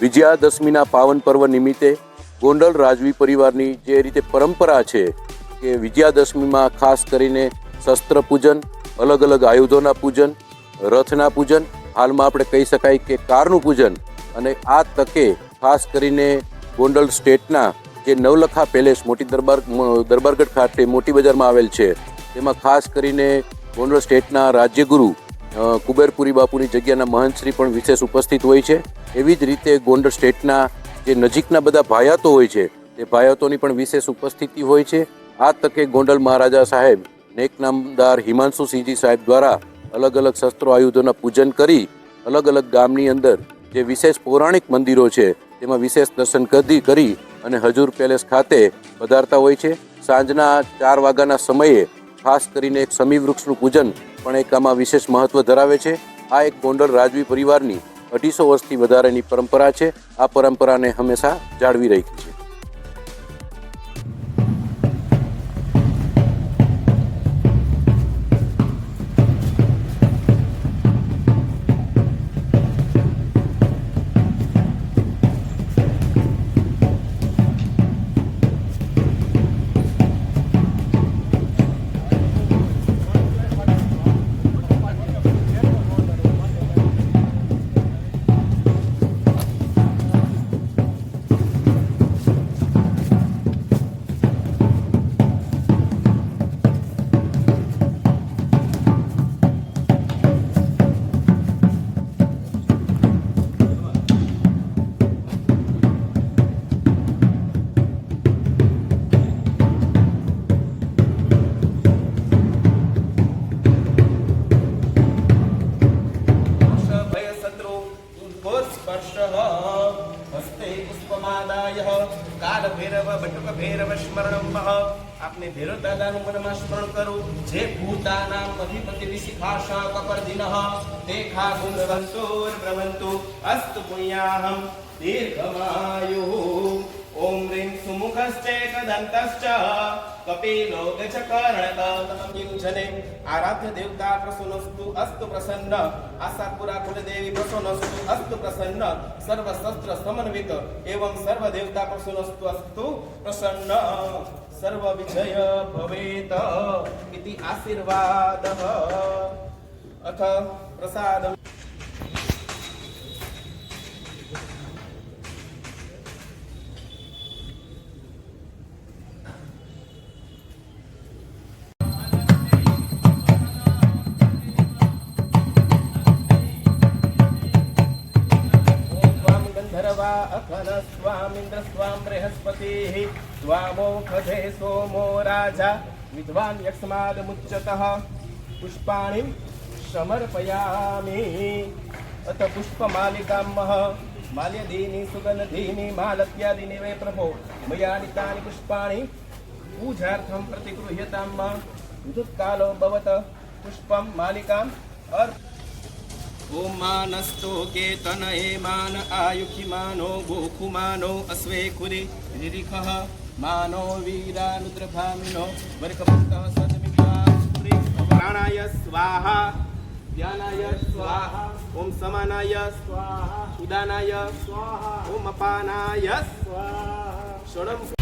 વિજયાદશમીના પાવન પર્વ નિમિત્તે ગોંડલ રાજવી પરિવારની જે રીતે પરંપરા છે કે વિજયાદશમીમાં ખાસ કરીને શસ્ત્ર પૂજન, અલગ અલગ આયુધોના પૂજન, રથના પૂજન, હાલમાં આપણે કહી શકાય કે કારનું પૂજન અને આ તકે ખાસ કરીને ગોંડલ સ્ટેટના જે નવલખા પેલેસ મોટી દરબાર દરબારગઢ ખાતે મોટી બજારમાં આવેલ છે, તેમાં ખાસ કરીને ગોંડલ સ્ટેટના રાજ્યગુરુ કુબેરપુરી બાપુની જગ્યાના મહંતશ્રી પણ વિશેષ ઉપસ્થિત હોય છે. એવી જ રીતે ગોંડલ સ્ટેટના જે નજીકના બધા ભાયાતો હોય છે, તે ભાયાતોની પણ વિશેષ ઉપસ્થિતિ હોય છે. આ તકે ગોંડલ મહારાજા સાહેબ નેક નામદાર હિમાંશુ સિંહજી સાહેબ દ્વારા અલગ અલગ શસ્ત્રો આયુધોના પૂજન કરી અલગ અલગ ગામની અંદર જે વિશેષ પૌરાણિક મંદિરો છે, તેમાં વિશેષ દર્શન કરી કરી અને હજુર પેલેસ ખાતે પધારતા હોય છે. સાંજના ચાર વાગ્યાના સમયે ખાસ કરીને એક સમી વૃક્ષનું પૂજન પણ એક આમાં વિશેષ મહત્વ ધરાવે છે. આ એક ગોંડલ રાજવી પરિવારની અઢીસો વર્ષથી વધારેની પરંપરા છે. આ પરંપરાને હંમેશા જાળવી રાખી હસ્તે પુષ્પમાદાય કાલ ભૈરવ બટુક ભૈરવ સ્મરણ આપને ભૈરવ દાદાનું મનમાં સ્મરણ કરું જે ભૂતાના અધિપતિ વિશિખાશા કપરદિન તે ખા ગુણ વંતુર બ્રવંતુ પુણ્યાહમ દીર્ઘમાયુ ઓમ રીમ સુમુખશ્ચે કદંતશ્ચ કપિલો ગજકર્ણક જને આરાધ્ય દેવતા પ્રસન્નસ્તુ અસ્તુ પ્રસન્ન આશાપુરા કુલદેવી પ્રસન્નસ્તુ અસ્તુ પ્રસન્ન સર્વ શસ્ત્ર સમન્વિત એવં સર્વ દેવતા પ્રસન્નસ્તુ અસ્તુ પ્રસન્ન સર્વ વિજય ભવેત ઇતિ આશીર્વાદ અથ પ્રસાદમ स्वामिन्द्र स्वां बृहस्पतिः त्वामोखधे सोमो राजा विद्वान् यक्ष्मादमुच्यतः पुष्पाणिं समर्पयामि अथ पुष्पमालिकां मह माल्यदीनि सुगन्धीनि मालत्यादीनि वै प्रभो मया नीतानि पुष्पाणि पूजार्थं प्रतिगृह्यतां विद्युत्कालो भवत पुष्पं मालिकाम् ઓમ માનસ્તો કેતન એ માન આયુખી માનો ગોખુ માનો અશ્વે ખુરી નિરીખ માનો વીરા રુદ્રભામિનો વર્કમંત સદમિગ્રા પ્રાણાય સ્વાહા ધ્યાનાય સ્વાહા ઓમ સમાનાય સ્વાહા ઉદાનાય સ્વાહા ઓમ અપાનાય સ્વાહા ષડમ